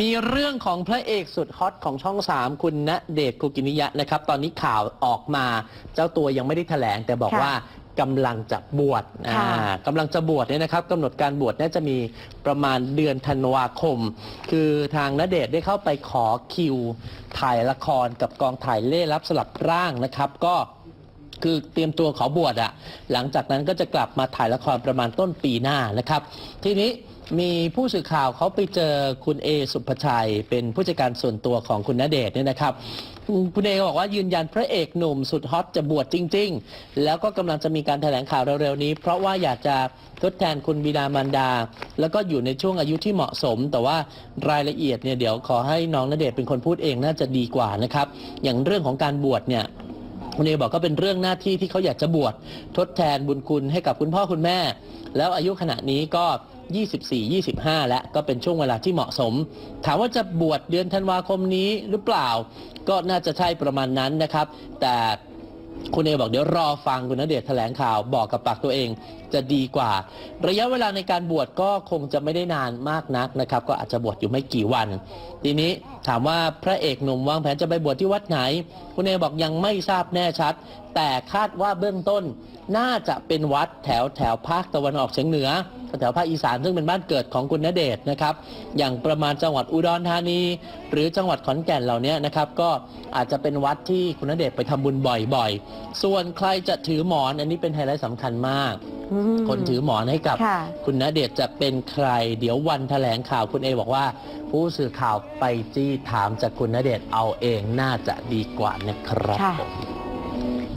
มีเรื่องของพระเอกสุดฮอตของช่อง 3 คุณณเดชน์คุกิมิยะนะครับ ตอนนี้ข่าวออกมา เจ้าตัวยังไม่ได้แถลง แต่บอกค่ะว่ากำลังจะบวชค่ะอ่ากำลังจะบวชเนี่ยนะครับกำหนดการบวชน่าจะมีประมาณเดือนธันวาคม คือทางณเดชน์ได้เข้าไปขอคิว ถ่ายละครกับกองถ่ายเล่รับสลับร่างนะครับ ก็ คือเตรียมตัวขอบวชอะหลังจากนั้นก็จะกลับมาถ่ายละครประมาณต้นปีหน้านะครับ ทีนี้มีผู้สื่อข่าวเขาไปเจอคุณเอสุภชัย เป็นผู้จัดการส่วนตัวของคุณณเดชน์เนี่ยนะครับคุณเอบอกว่ายืนยันพระเอกหนุ่มสุดฮอตจะบวชจริง ๆ แล้วก็กำลังจะมีการแถลงข่าวเร็วๆนี้ เพราะว่าอยากจะทดแทนคุณบิดามารดา แล้วก็อยู่ในช่วงอายุที่เหมาะสม แต่ว่ารายละเอียดเนี่ยเดี๋ยวขอให้น้องณเดชน์เป็นคนพูดเองน่าจะดีกว่านะครับ อย่างเรื่องของการบวชเนี่ย คุณเอบอกก็เป็นเรื่องหน้าที่ที่เขาอยากจะบวชทดแทนบุญคุณให้กับคุณพ่อคุณแม่ แล้วอายุขณะนี้ก็ 24 25 แล้วก็เป็นช่วงเวลาที่เหมาะสม ถามว่าจะบวชเดือนธันวาคมนี้หรือเปล่า ก็น่าจะใช่ประมาณนั้นนะครับ แต่ คุณเอบอกเดี๋ยวรอฟังคุณณเดชน์แถลงข่าวบอกกับปากตัวเองจะดีกว่า ระยะเวลาในการบวชก็คงจะไม่ได้นานมากนักนะครับ ก็อาจจะบวชอยู่ไม่กี่วัน ทีนี้ถามว่าพระเอกหนุ่มวางแผนจะไปบวชที่วัดไหน คุณเอบอกยังไม่ทราบแน่ชัด แต่คาดว่าเบื้องต้นน่าจะเป็นวัดแถวแถวภาคตะวันออกเฉียงเหนือ แถวภาคอีสานซึ่งเป็นบ้านเกิดของคุณณเดชน์นะครับ อย่างประมาณจังหวัดอุดรธานี หรือจังหวัดขอนแก่นเหล่านี้นะครับก็อาจจะเป็นวัดที่คุณณเดชน์ไปทำบุญบ่อยๆ ส่วนใครจะถือหมอนอันนี้เป็นไฮไลท์สำคัญมากอืมคนถือหมอนให้กับค่ะคุณณเดชน์จะเป็นใคร เดี๋ยววันแถลงข่าวคุณเอบอกว่า ผู้สื่อข่าวไปจี้ถามจากคุณณเดชน์เอาเองน่าจะดีกว่านะครับค่ะผม